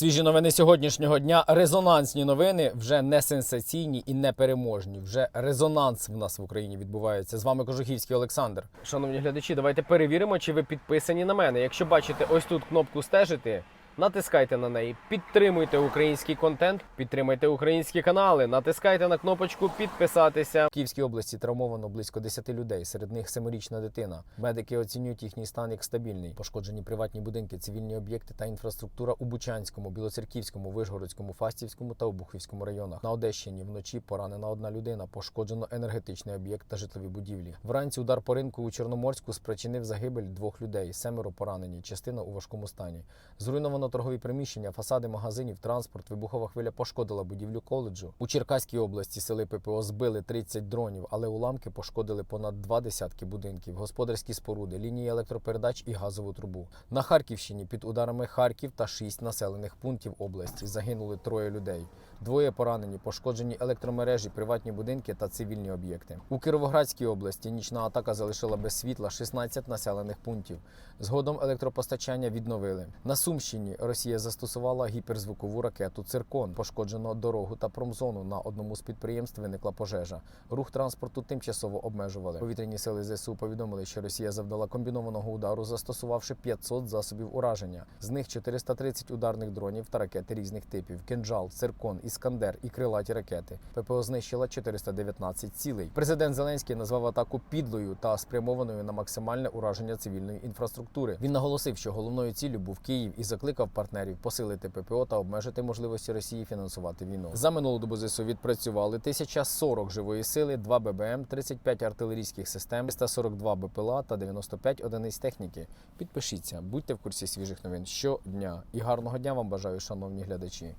Свіжі новини сьогоднішнього дня. Резонансні новини вже не сенсаційні і не переможні. Вже резонанс в нас в Україні відбувається. З вами Кожухівський Олександр. Шановні глядачі, давайте перевіримо, чи ви підписані на мене. Якщо бачите ось тут кнопку стежити. Натискайте на неї, підтримуйте український контент, підтримуйте українські канали, натискайте на кнопочку підписатися. В Київській області травмовано близько 10 людей. Серед них семирічна дитина. Медики оцінюють їхній стан як стабільний. Пошкоджені приватні будинки, цивільні об'єкти та інфраструктура у Бучанському, Білоцерківському, Вишгородському, Фастівському та Обухівському районах. На Одещині вночі поранена одна людина. Пошкоджено енергетичний об'єкт та житлові будівлі. Вранці удар по ринку у Чорноморську спричинив загибель двох людей. Семеро поранені, частина у важкому стані. Зруйновано торгові приміщення, фасади магазинів, транспорт. Вибухова хвиля пошкодила будівлю коледжу. У Черкаській області сили ППО збили 30 дронів, але уламки пошкодили понад два десятки будинків, господарські споруди, лінії електропередач і газову трубу. На Харківщині під ударами Харків та шість населених пунктів області загинули троє людей. Двоє поранені, пошкоджені електромережі, приватні будинки та цивільні об'єкти. У Кіровоградській області нічна атака залишила без світла 16 населених пунктів. Згодом електропостачання відновили. На Сумщині Росія застосувала гіперзвукову ракету Циркон. Пошкоджено дорогу та промзону. На одному з підприємств виникла пожежа. Рух транспорту тимчасово обмежували. Повітряні сили ЗСУ повідомили, що Росія завдала комбінованого удару, застосувавши 500 засобів ураження. З них 430 ударних дронів та ракети різних типів: кинджал, циркон, іскандер і крилаті ракети. ППО знищила 419 цілей. Президент Зеленський назвав атаку підлою та спрямованою на максимальне ураження цивільної інфраструктури. Він наголосив, що головною ціллю був Київ і закликав партнерів посилити ППО та обмежити можливості Росії фінансувати війну. За минулу добу ЗСУ відпрацювали 1040 живої сили, 2 ББМ, 35 артилерійських систем, 342 БПЛА та 95 одиниць техніки. Підпишіться, будьте в курсі свіжих новин щодня. І гарного дня вам бажаю, шановні глядачі.